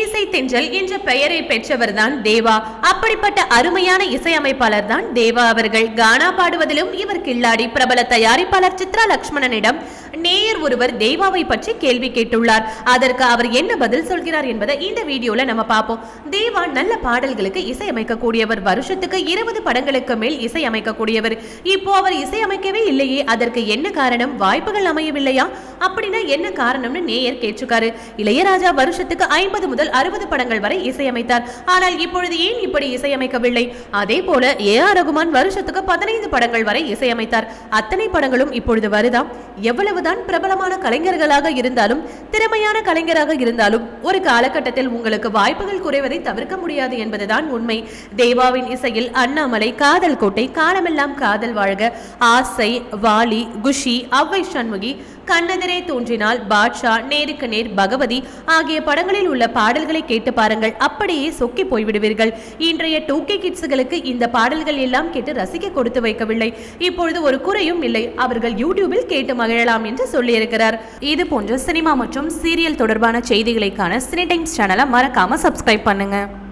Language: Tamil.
தேனிசை தென்றல் என்ற பெயரை பெற்றவர்தான் தேவா. அப்படிப்பட்ட அருமையான இசையமைப்பாளர் தான் தேவா அவர்கள். கானா பாடுவதிலும் இவர் கில்லாடி பிரபல தயாரிப்பாளர் சித்ரா லக்ஷ்மணனிடம் நேயர் ஒருவர் தேவாவை பற்றி கேள்வி கேட்டுள்ளார். அதற்கு அவர் என்ன பதில் சொல்கிறார் என்பதை இந்த வீடியோல நம்ம பார்ப்போம். தேவா நல்ல பாடல்களுக்கு இசையமைக்கக்கூடியவர். வருஷத்துக்கு இருபது படங்களுக்கு மேல் இசையமைக்கக்கூடியவர். இப்போ அவர் இசையமைக்கவே இல்லையே. அதற்கு என்ன காரணம்? வாய்ப்புகள் அமையவில்லையா? அப்படின்னா என்ன காரணம்னு நேயர் கேட்டிருக்காரு. இளையராஜா வருஷத்துக்கு ஐம்பது முதல் அறுபது படங்கள் வரை இசையமைத்தார். ஆனால் இப்பொழுது ஏன் இப்படி இசையமைக்கவில்லை? அதே போல ஏ ஆர் ரகுமான் வருஷத்துக்கு பதினைந்து படங்கள் வரை இசையமைத்தார். அத்தனை படங்களும் இப்பொழுது வருதாம். எவ்வளவுதான் பிரபலமான கலைஞர்களாக இருந்தாலும் திறமையான கலைஞராக இருந்தாலும் ஒரு காலகட்டத்தில் உங்களுக்கு வாய்ப்புகள் குறைவதை தவிர்க்க முடியாது என்பதுதான் உண்மை. தேவாவின் இசையில் அண்ணாமலை காதல் கோட்டை காலமெல்லாம் காதல் வாழ்க. ஆசை வாலி குஷி அவ்வை சண்முகி கண்ணெதிரே தோன்றினால் பாட்ஷா நேருக்கு நேர் பகவதி ஆகிய படங்களில் உள்ள பாடல்களை கேட்டு பாருங்கள். அப்படியே சொக்கி போய்விடுவீர்கள். இன்றைய டூ கே கிட்ஸுகளுக்கு இந்த பாடல்கள் எல்லாம் கேட்டு ரசிக்க கொடுத்து வைக்கவில்லை. இப்பொழுது ஒரு குறையும் இல்லை. அவர்கள் யூடியூபில் கேட்டு மகிழலாம் என்று சொல்லியிருக்கிறார். இது போன்ற சினிமா மற்றும் சீரியல் தொடர்பான செய்திகளைக்கான சினி டைம்ஸ் சேனலை மறக்காம சப்ஸ்கிரைப் பண்ணுங்க.